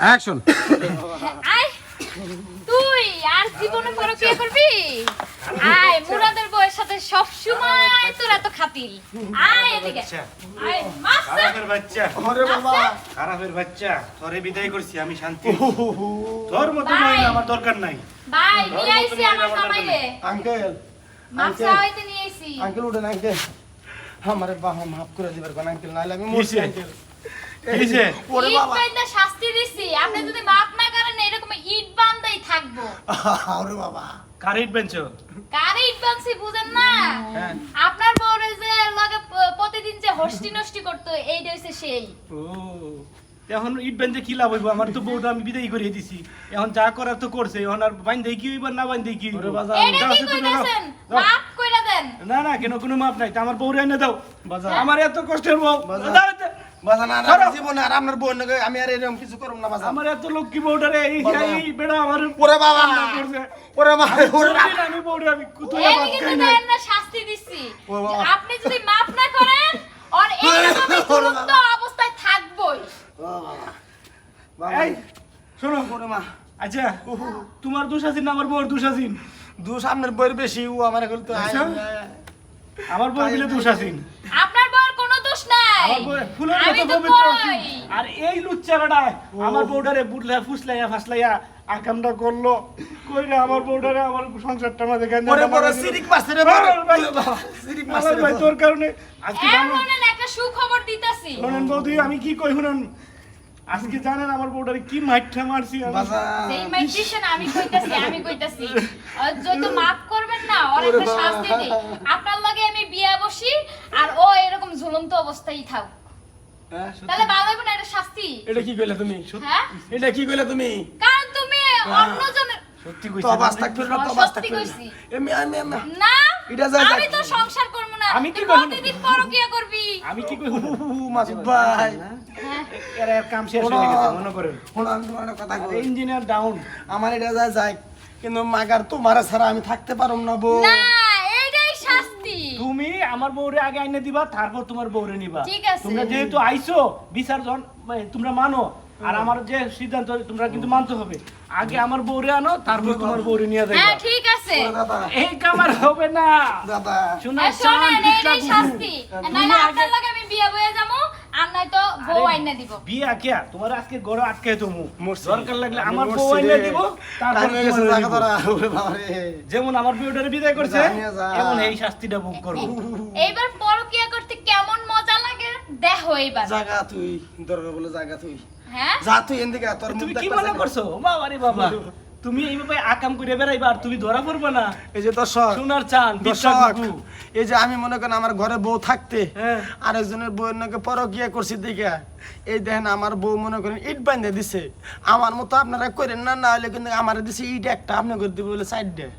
Action আয় তুই আর জীবনে পরে কি করবি? আয় মুরাদের বউয়ের সাথে সব সময় তোর এত খাতিল আয় এদিকে। আয় খারাপের বাচ্চা। ওরে বাবা। খারাপের বাচ্চা। তোরে বিদায় করছি আমি শান্তি। তোর মতো। মহিলা আমার দরকার নাই। ভাই নিয়ে আইছি আমার জামাইরে আঙ্কেল। নিয়ে আইছি আঙ্কেল উঠেন আঙ্কেল। আমারে বাবা মাফ করে দিবার কোন আঙ্কেল নাইলে আমি মরছি? আঙ্কেল কিসে? ওরে ইট বাবা। বাইন্দা শাস্তি দিছি আপনি যদি মাপ না করেন এরকম ইট বান্দাই থাকব। ওরে বাবা। কার ইট বেঞ্চ কারে ইট বানছি বুঝেন না? হ্যাঁ। আপনার বউরে যে লগে প্রতিদিন যে হস্টি নষ্টি করতো এইটা হইছে সেই। ও এখন ইট বেঞ্চে কি লাভ হইব? আমার তো বউটা আমি বিদায় করে দিছি। এখন যা করার তো করছে এখন আর বাইন্দে কি হইব না বাইন্দে কি হইব? ওরে দেন না না কেন কোনো মাপ নাই? তা আমার বউরে এনে দাও। আমার এত কষ্টের বউ। বাজার। দাও, দাও। বাজা না না ধরো। জীবনে আর আপনার বোন আমি আর এরকম কিছু করব না বাজা আমার এত লক্ষ্মী বউটারে এই বাবা। এই বেড়া আমার ওরে বাবা। ওরে মা ওরে আমি বউরে আমি কুতুলে ভাত খাই না। না শাস্তি দিছি আপনি যদি মাপ না করেন আর এইরকমই ওরে অবস্থায় থাকবই। বাবা। বাবা। এই শোনো। ওরে মা। আচ্ছা তোমার দোষ আছে না আমার বউর দোষ আছে দু সামনের বইয়ের বেশি ও আমার এখন তো আচ্ছা। আমার মিলে দোষ আছে। আপনার বউর কোনো দোষ নাই। আমার বউ ফুলের মতো পবিত্র। আর এই লুচ্চারাটা আমার বউটারে বুটলা ফুসলাইয়া ফাসলাইয়া আকামটা করল। কইরা আমার বউটারে আমার সংসারটা মাঝে গাঞ্জা ওরে বড় সিরিক রে ভাই। সিরিক ভাই তোর কারণে আজকে এমন একটা সুখবর দিতাছি। বৌদি আমি কি কই শুনেন? আজকে জানেন আমার বউটারে কি মাইঠা মারছি আমি যেই মাইটিশন আমি কইতাছি আমি কইতাছি। আর যত মাফ করবেন না ওর একটা শাস্তি দেই। আপনার লগে আমি বিয়া বসি আর ও এরকম ঝুলন্ত অবস্থায় থাক হ্যাঁ, তাহলে ভালো হবে না এটা শাস্তি? এটা কি কইলা তুমি? হ্যাঁ? এটা কি কইলা তুমি? কারণ তুমি অন্যজনের সত্যি তো কইছি বাস থাকবে না তো বাস থাকবে কইছি। এমনি আমি আমি না এটা যায় আমি তো সংসার করব না। আমি কি তুই করব? প্রতিদিন পরকিয়া করবি। আমি কি কই মাসুদ ভাই। হ্যাঁ। এর এর কাম শেষ হয়ে গেছে মনে করেন। শোনো আমি তোমার একটা কথা কই ইঞ্জিনিয়ার ডাউন আমার এটা যায় যায় কিন্তু মাগার তোমার ছাড়া আমি থাকতে পারুম না বউ। না এইটাই শাস্তি। তুমি আমার বউরে আগে আইনে দিবা তারপর তোমার বউরে নিবা। ঠিক আছে। তোমরা যেহেতু আইছো বিচার জন মানে তোমরা মানো আর আমার যে সিদ্ধান্ত তোমরা কিন্তু মানতে হবে। আগে আমার বউরে আনো তারপর তোমার বউরে নিয়ে যাবে হ্যাঁ ঠিক আছে। এই কামার হবে না। দাদা। শোনেন এইটাই শাস্তি। নাইলে আপনার লগে আমি বিয়া বয়ে যাব। আর নয়তো বউ আইনা দিব। বিয়ে আকিয়া তোমার আজকে গড় আটকে তুমি দরকার লাগলে আমার বউ আইনে দিব তারপর টাইম গেছে তোমারে জায়গা দিব। ধরা। ওরে বাবা রে যেমন আমার বিয়েটারে বিদায় করছে এমন এই শাস্তিটা ভোগ করব। এইবার পরকিয়া করতে কেমন মজা লাগে? দেখো এইবার। জায়গা তুই দরকার বলে জায়গা তুই। হ্যাঁ? যা তুই এদিকে তোর তুমি কি মনে করছ? বাবা রে বাবা। তুমি এইভাবে আকাম করে বেড়াইবা আর তুমি ধরা পড়বে না। এই যে দর্শক সোনার চান দর্শক এই যে আমি মনে করেন আমার ঘরে বউ থাকতে হ্যাঁ। আরেকজনের বউয়ের নাকি পরকিয়া করছি দেখে। এই দেখেন আমার বউ মনে করেন ইট বান্ধে দিছে। আমার মতো আপনারা করেন না না হলে কিন্তু আমার দিছে ইট একটা আপনি করে দিবে বলে সাইড দিয়ে।